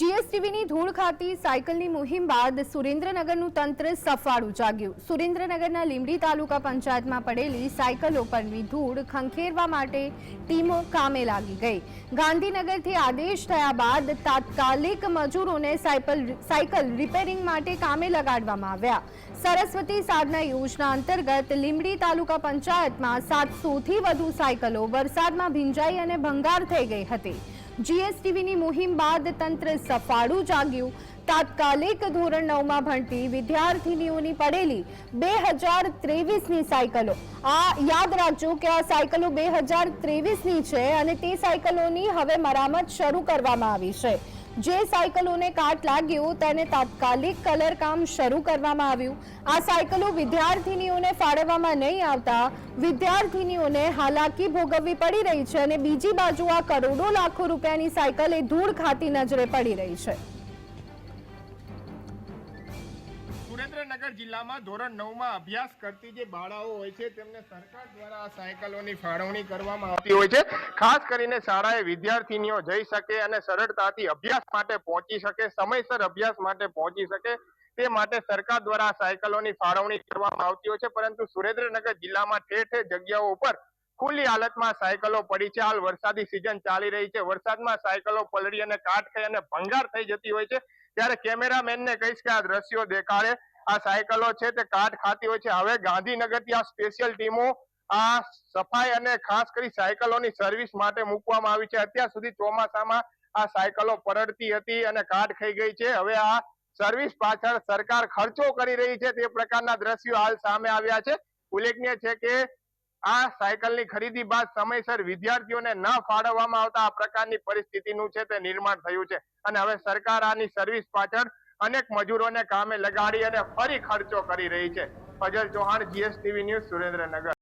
જીએસટીવીની ધૂળ ખાતી સાયકલની મુહિમ બાદ સુરેન્દ્રનગરનું તંત્ર સફાળું જાગ્યું. સુરેન્દ્રનગરના લીંબડી તાલુકા પંચાયતમાં પડેલી સાયકલો પરની ધૂળ ખંખેરવા માટે ટીમો કામે લાગી ગઈ. ગાંધીનગરથી આદેશ થયા બાદ તાત્કાલિક મજૂરોને સાયકલ સાયકલ રિપેરિંગ માટે કામે લગાડવામાં આવ્યા. સરસ્વતી સાધના યોજના અંતર્ગત લીંબડી તાલુકા પંચાયતમાં સાતસોથી વધુ સાયકલો વરસાદમાં ભીંજાઈ અને ભંગાર થઈ ગઈ હતી. જીએસટીવીની મુહિમ બાદ તંત્ર સફાળું જાગ્યું. તાત્કાલિક ધોરણ નવમાં ભણતી વિદ્યાર્થીનીઓની પડેલી બે હજાર ત્રેવીસની સાયકલો. આ યાદ રાખજો કે આ સાયકલો બે હજાર ત્રેવીસની છે અને તે સાયકલોની હવે મરામત શરૂ કરવામાં આવી છે. જે સાયકલોને કાટ લાગ્યું તેને તાત્કાલિક કલર કામ શરૂ કરવામાં આવ્યું. આ સાયકલો વિદ્યાર્થીનીઓને ફાળવવામાં નહીં આવતા. વિદ્યાર્થીનીઓને હાલાકી ભોગવવી પડી રહી છે અને બીજી બાજુ આ કરોડો લાખો રૂપિયાની સાયકલ એ ધૂળ ખાતી નજરે પડી રહી છે. સુરેન્દ્રનગર જિલ્લામાં ધોરણ નવમાં અભ્યાસ કરતી જે બાળાઓ હોય છે, તેમને સરકાર દ્વારા આ સાયકલોની ફાળવણી કરવામાં આવતી હોય છે. ખાસ કરીને શાળાએ વિદ્યાર્થીનીઓ જઈ શકે અને સરળતાથી અભ્યાસ માટે પહોંચી શકે, સમયસર અભ્યાસ માટે પહોંચી શકે, તે માટે સરકાર દ્વારા સાયકલોની ફાળવણી કરવામાં આવતી હોય છે. પરંતુ સુરેન્દ્રનગર જિલ્લામાં ઠેર ઠેર જગ્યાઓ ઉપર ખુલ્લી હાલતમાં સાયકલો પડી છે. હાલ વરસાદી સિઝન ચાલી રહી છે. વરસાદમાં સાયકલો પલળી અને કાટ થઈ અને ભંગાર થઈ જતી હોય છે. ત્યારે કેમેરામેનને કહીશ કે આ દ્રશ્યો દેખાડે. આ સાયકલો છે તે કાટ ખાતી હોય છે. હવે ગાંધીનગરથી આ સ્પેશિયલ ટીમો આ સફાઈ અને ખાસ કરી સાયકલોની સર્વિસ માટે મૂકવામાં આવી છે. અત્યાર સુધી ચોમાસામાં આ સાયકલો પરડતી હતી અને કાટ ખાઈ ગઈ છે. હવે આ સર્વિસ પાછળ સરકાર ખર્ચો કરી રહી છે. તે પ્રકારના દ્રશ્યો હાલ સામે આવ્યા છે. ઉલ્લેખનીય છે કે આ સાયકલની ખરીદી બાદ સમયસર વિદ્યાર્થીઓને ન ફાળવવામાં આવતા આ પ્રકારની પરિસ્થિતિનું છે તે નિર્માણ થયું છે. અને હવે સરકાર આની સર્વિસ પાછળ અનેક મજૂરોને કામે લગાડી અને ફરી ખર્ચો કરી રહી છે. Fazal Chauhan GSTV news Surendranagar.